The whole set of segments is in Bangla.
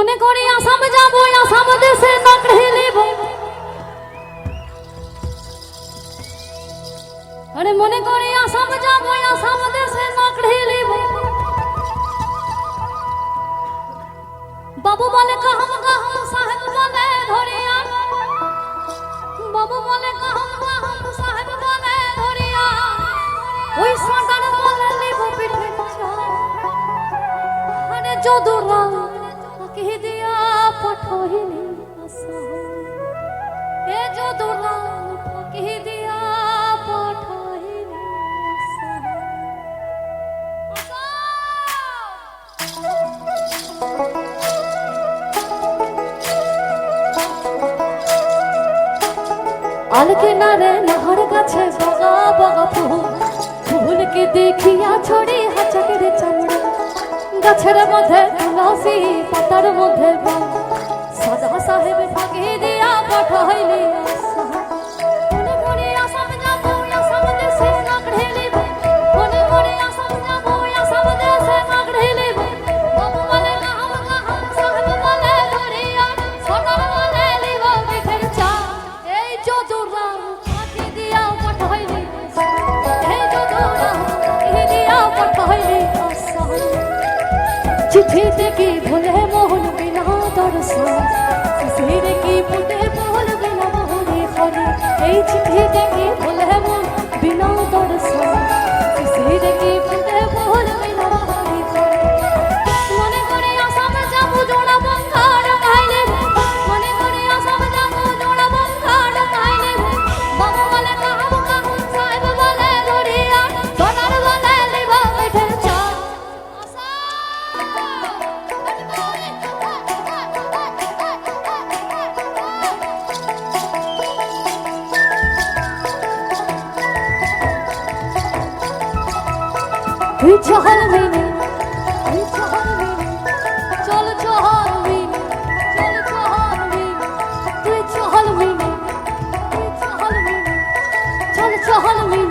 মনে করি আসাম যাব আসাম দেশে চাকরি নেব আরে মনে করি আসাম যাব আসাম দেশে চাকরি নেব বাবু বলে কাহম কাহম সাহেব বলে ধরিয়া বাবু বলে কাহম কাহম সাহেব বলে ধরিয়া ওই সাঁটার বলে নেব পিঠে মানে যদুরা তাকে দিয়া আসা এ আলকে নারে নহর কাছে বগা বগা ফুল ফুলকে দেখিয়া ছড়ি চামড়া। গাছের মধ্যে তুলসী পাতার মধ্যে বন সদা সাহেব ফাঁকি দিয়া পাঠাইলি। আশা। মনে মনে Aslan. তুই চহল মিনি, তুই চহল মিনি, চল চহল মিনি, চল চহল মিনি, তুই চহল মিনি, তুই চহল মিনি, চল চহল মিনি।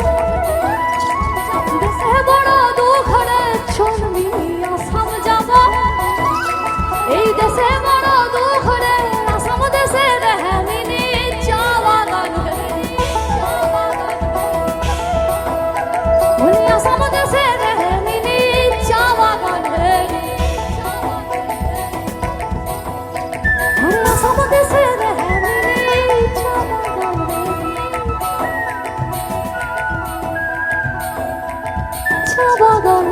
No.